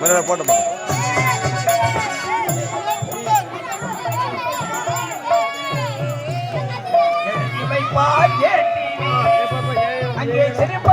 மேலே போட்ட மாட்டோம். அங்கே சிரிப்பவர்கள்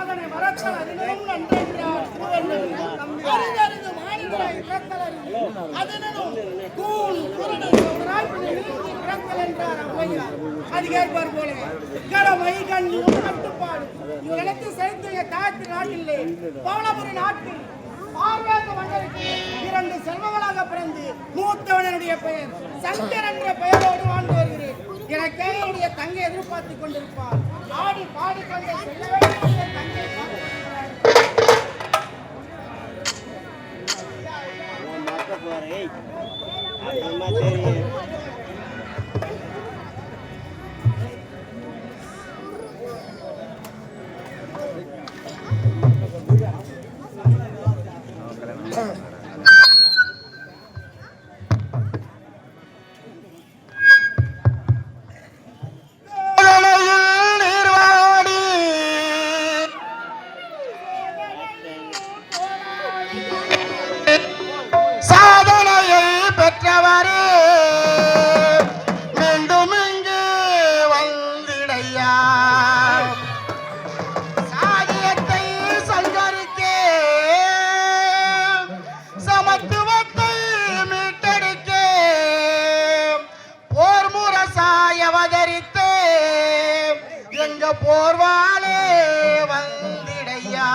அதனை மறத்தல் அதிலும் நன்றென்றார் திருவள்ளுவர். அரிதறிது என்றார் ஔவையார். போல கடமை கண்ணி கட்டுப்பாடு. இவர்களுக்கு செலுத்திய தாய்த்து நாட்டிலே பவளபுரி நாட்டில் பார்வேந்த மன்னருக்கு இரண்டு செல்வங்களாக பிறந்து மூத்தவனுடைய பெயர். சங்கர் என்ற பெயரோடு வாழ்ந்து வருகிறேன். எனக்கே என்னுடைய தங்கை எதிர்பார்த்துக் கொண்டிருப்பார். ஆடி பாடிக்கொண்டே செல்ல வேண்டிய தங்கை பார்த்துக் கொண்டிருக்கிறார். எங்க போர்வாலே வந்திடையா.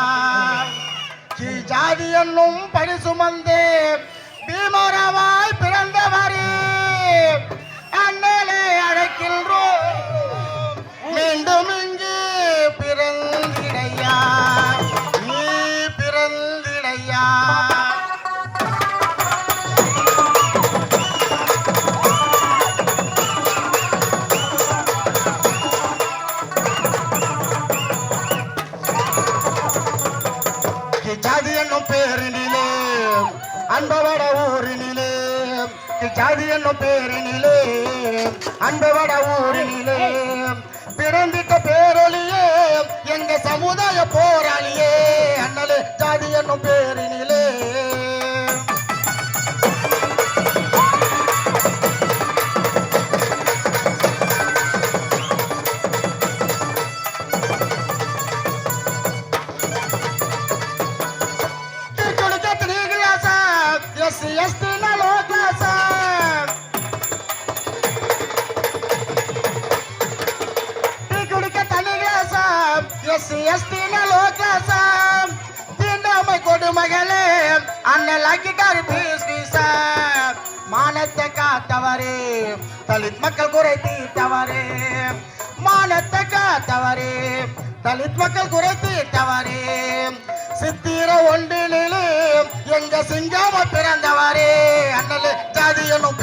ஜாதி என்னும் படி சுமந்தே. பீமரவாய் பிறந்தவரே. அது என்னும் பேரினிலே அன்பவட ஊரினிலே. பிறந்திட்ட பேரொழி ஆக்கிட்டாரு பீஸ் பீஸ் மான மானத்தை காத்தவரே. தலித் மக்கள் குறை தீர்த்தவரே. மானத்தை காத்தவரே. தலித் மக்கள் குறை தீர்த்தவரே. சித்திர ஒன்றினிலே எங்க சிங்காம பிறந்தவரே. அண்ணலே ஜாதி என்னும்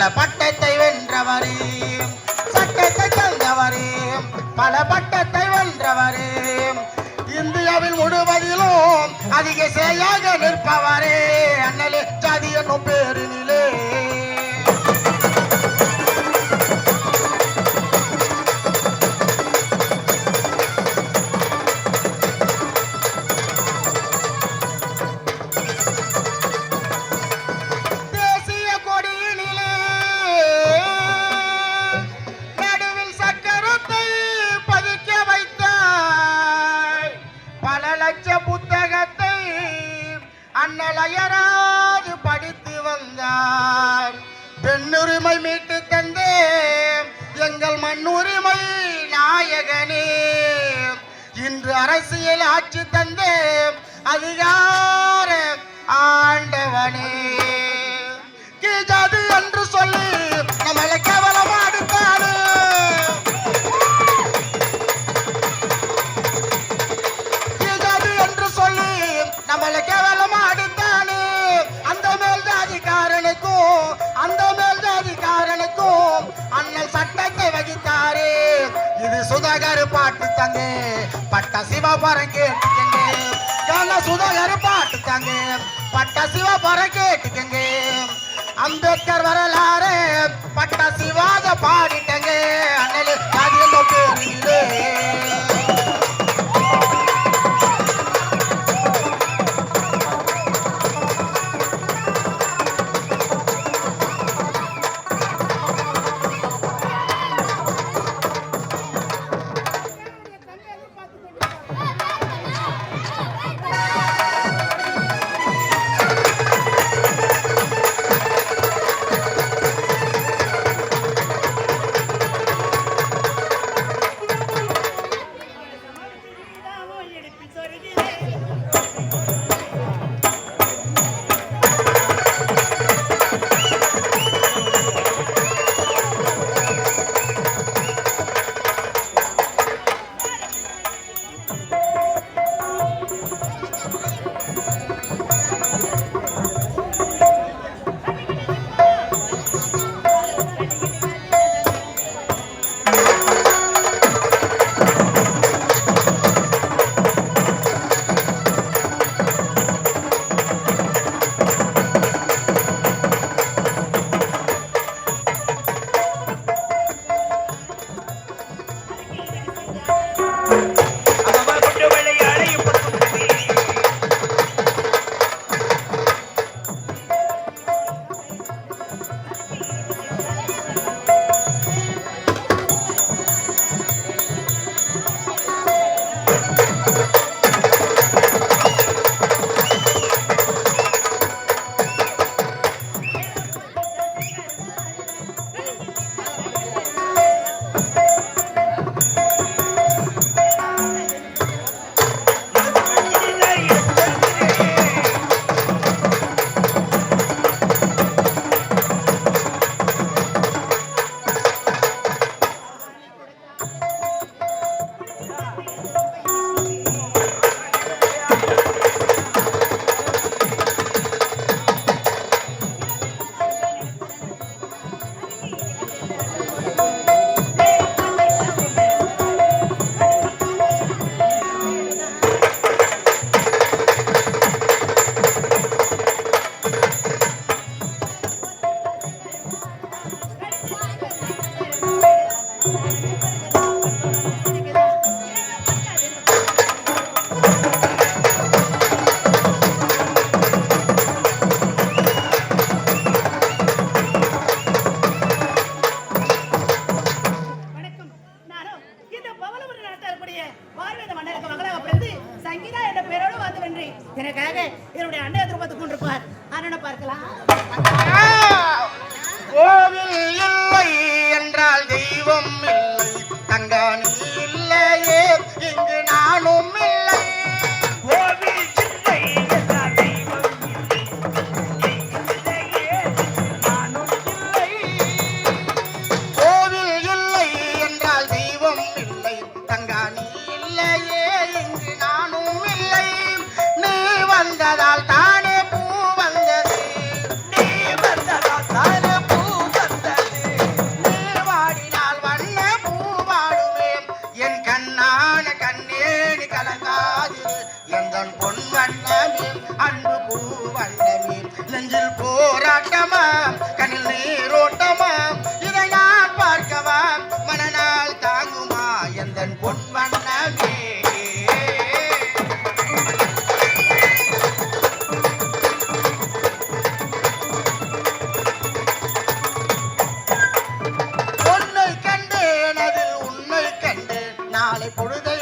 பல பட்டத்தை வென்றவரே. சட்டத்தை தந்தவரே. பல பட்டத்தை வென்றவரே. இந்தியாவில் முழுவதிலும் அதிக செயலாக நிற்பவரே. நாயகனே இன்று அரசியல் ஆட்சி தந்தே அதிகார ஆண்டவனே? சுதாகர் பாட்டு தங்க. பட்ட சிவபரம் கேட்டுக்கங்க. கால சுதாகர் பாட்டு தங்க. பட்ட சிவபரம் கேட்டுக்கங்க. அம்பேத்கர் வரலாறு பட்ட சிவாத பாடிட்டங்க. அண்ணல் பேரோடு வந்து வென்றி எனக்காக என்னுடைய அண்ணன் எதிர்பார்த்து கொண்டிருப்பார் அண்ணனை பார்க்கலாம். கோவில் இல்லை என்றால் தெய்வம் இல்லை. நாளை பொழுதை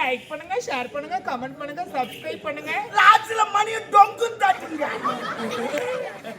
லைக் பண்ணுங்க ஷேர் பண்ணுங்க கமெண்ட் பண்ணுங்க சப்ஸ்கிரைப் பண்ணுங்க. லாஸ்ட்ல மணியை டொங்கு தட்டுங்க.